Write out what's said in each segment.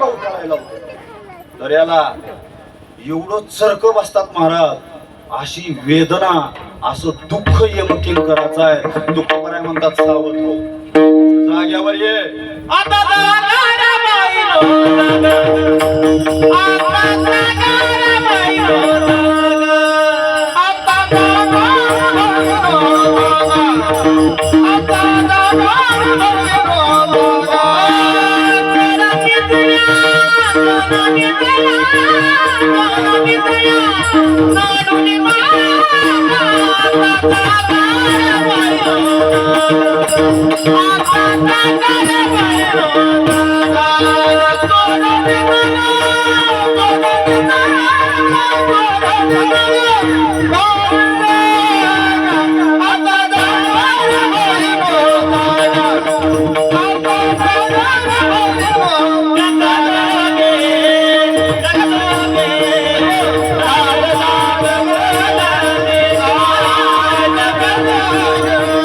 टपका तर याला एवढं चरक बसतात महाराज. अशी वेदना असं दुःख यमकिंकराचं आहे. दुःखपराय म्हणतात सावध हो. जाग्यावर ये. आता Oh,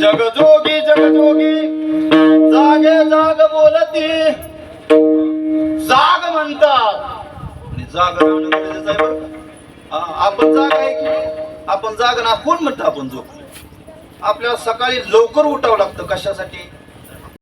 जगजोगी जगजोगी जागे जाग बोलती. जाग म्हणतात. आणि जाग राहणं गरजेचं आहे बरं का. हा, आपण जाग आहे की आपण जाग ना कोण म्हणतो आपण झोप. आपल्याला सकाळी लवकर उठावं लागतं कशासाठी?